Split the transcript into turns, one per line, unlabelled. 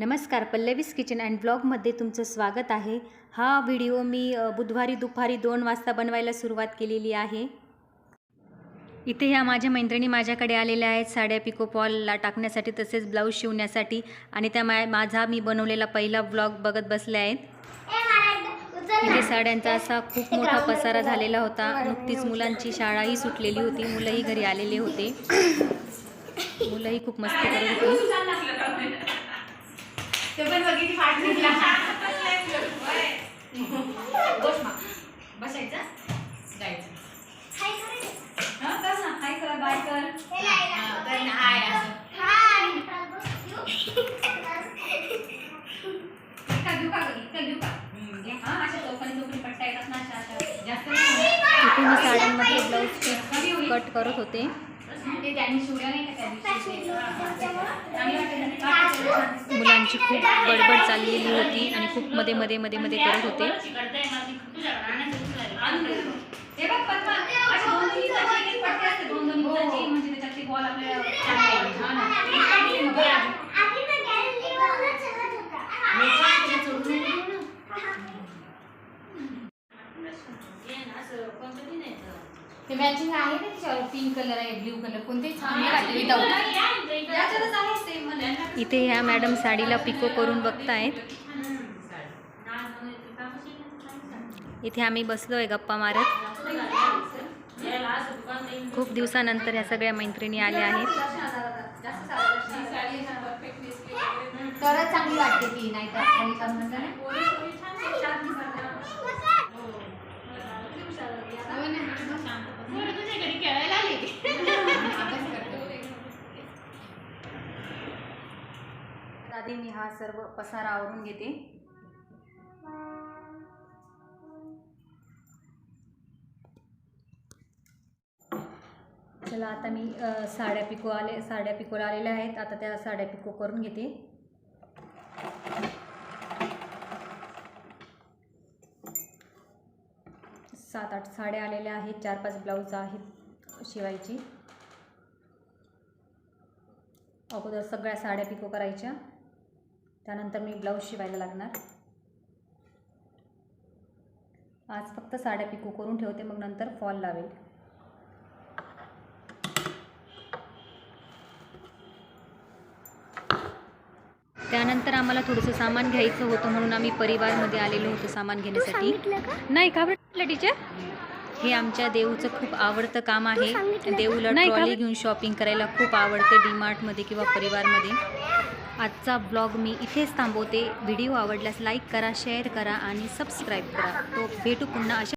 नमस्कार पल्लवीस kitchen and ब्लॉगमध्ये तुमचं स्वागत आहे. हा व्हिडिओ मी बुधवारी दुपारी दोन वाजता बनवायला सुरुवात केलेली आहे. इथे ह्या माझ्या मैत्रिणी माझ्याकडे आलेल्या आहेत साड्या पिको पॉलला टाकण्यासाठी तसेच ब्लाऊज शिवण्यासाठी आणि त्या मा माझा मी बनवलेला पहिला ब्लॉग बघत बसल्या आहेत. इथे साड्यांचा असा खूप मोठा पसारा झालेला होता. नुकतीच मुलांची शाळाही सुटलेली होती. मुलंही घरी आलेले होते. मुलंही खूप मस्ती करत होती.
ते पण बघितली फाट निघला बसायचं? जायचं. हा, कर ना. हाय कर बाय कर. हा, कर ना. हाय असं इतका घेऊ का गं? इतका घेऊ का हम्म, घे. हा, अशा चौकोनी चौकोनी पट्ट्या येतात ना अशा अशा. जास्त नाही.
इथे मी साड्यांमधले ब्लाऊज कट करत होते.
ते त्यांनी शिवलं नाही का त्या दिवशी? ते? हा, हा, ते. चांगलं वाटलं. ना?
मुलांची खूप बडबड चाललेली होती आणि खूप मध्ये मध्ये मध्ये मध्ये करत होते.
हे ते मॅचिंग आहे ना पिंक कलर आहे ब्ल्यू कलर कोणतेही छान नाही वाटते विदाऊट याच्यातच आहे सेममध्ये
इथे ह्या मॅडम साडीला पिको करून बघतायत. इथे आम्ही बसलोय गप्पा मारत. खूप दिवसानंतर ह्या सगळ्या मैत्रिणी आल्या आहेत.
तरच
मी हा सर्व पसारा आवरून घेते. चला आता मी साड्या पिको आले साड्या पिकोला आलेल्या आहेत. आता त्या साड्या पिको करून घेते. सात आठ साड्या आलेल्या आहेत. चार पाच ब्लाऊज आहेत शिवायची. अगोदर सगळ्या साड्या पिको करायच्या. त्यानंतर मी ब्लाऊज शिवायला लागणार. आज फक्त साड्या पिको करून ठेवते मग नंतर फॉल लावेल. त्यानंतर आम्हाला थोडंसं सामान घ्यायचं होतं म्हणून आम्ही परिवारमध्ये आलेलो होतो सामान घेण्यासाठी. नाही का म्हटलं टीचर हे आमच्या देऊचं खूप आवडतं काम आहे. देऊला ट्रॉली घेऊन शॉपिंग करायला खूप आवडते डीमार्टमध्ये किंवा परिवारमध्ये. आजचा ब्लॉग मी इथेच थांबवते. व्हिडिओ आवडल्यास लाईक करा शेअर करा आणि सबस्क्राईब करा. तो भेटू पुन्हा अशा